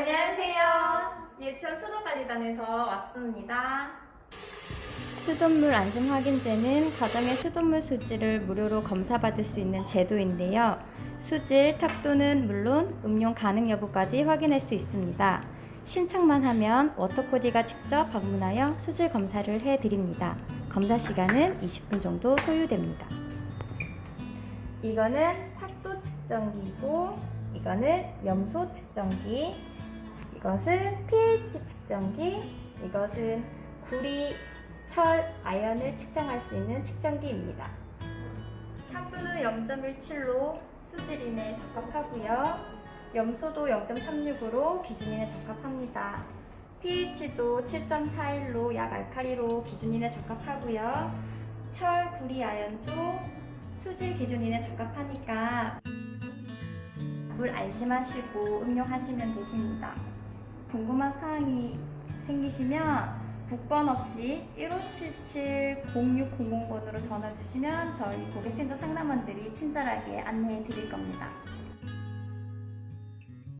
안녕하세요. 예천 수도관리단에서 왔습니다. 수돗물 안심 확인제는 가정의 수돗물 수질을 무료로 검사받을 수 있는 제도인데요. 수질, 탁도는 물론 음용 가능 여부까지 확인할 수 있습니다. 신청만 하면 워터코디가 직접 방문하여 수질 검사를 해드립니다. 검사 시간은 20분 정도 소요됩니다. 이거는 탁도 측정기이고 이거는 염소 측정기 이것은 pH 측정기 이것은 구리, 철, 아연을 측정할 수 있는 측정기입니다. 탁도는 0.17로 수질인에 적합하고요. 염소도 0.36으로 기준인에 적합합니다. pH도 7.41로 약 알칼리로 기준인에 적합하고요. 철, 구리, 아연도 수질 기준인에 적합하니까 물 안심하시고 음용하시면 되십니다. 궁금한 사항이 생기시면 국번 없이 1577-0600번으로 전화 주시면 저희 고객센터 상담원들이 친절하게 안내해 드릴 겁니다.